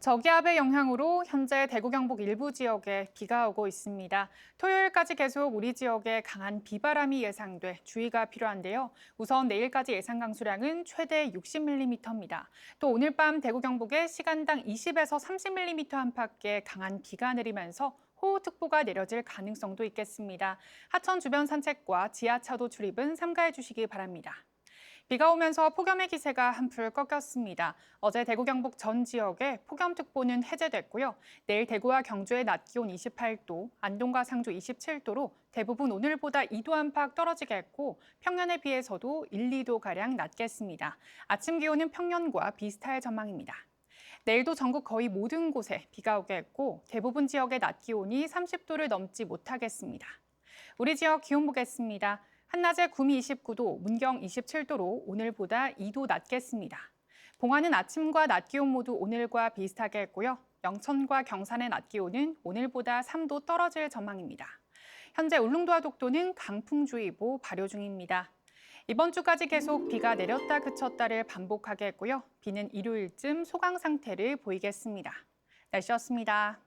저기압의 영향으로 현재 대구 경북 일부 지역에 비가 오고 있습니다. 토요일까지 계속 우리 지역에 강한 비바람이 예상돼 주의가 필요한데요. 우선 내일까지 예상 강수량은 최대 60mm입니다. 또 오늘 밤 대구 경북에 시간당 20에서 30mm 안팎의 강한 비가 내리면서 호우특보가 내려질 가능성도 있겠습니다. 하천 주변 산책과 지하차도 출입은 삼가해 주시기 바랍니다. 비가 오면서 폭염의 기세가 한풀 꺾였습니다. 어제 대구 경북 전 지역에 폭염특보는 해제됐고요. 내일 대구와 경주의 낮 기온 28도, 안동과 상주 27도로 대부분 오늘보다 2도 안팎 떨어지겠고 평년에 비해서도 1, 2도 가량 낮겠습니다. 아침 기온은 평년과 비슷할 전망입니다. 내일도 전국 거의 모든 곳에 비가 오겠고 대부분 지역의 낮 기온이 30도를 넘지 못하겠습니다. 우리 지역 기온 보겠습니다. 한낮에 구미 29도, 문경 27도로 오늘보다 2도 낮겠습니다. 봉화는 아침과 낮 기온 모두 오늘과 비슷하겠고요. 영천과 경산의 낮 기온은 오늘보다 3도 떨어질 전망입니다. 현재 울릉도와 독도는 강풍주의보 발효 중입니다. 이번 주까지 계속 비가 내렸다 그쳤다를 반복하겠고요. 비는 일요일쯤 소강 상태를 보이겠습니다. 날씨였습니다.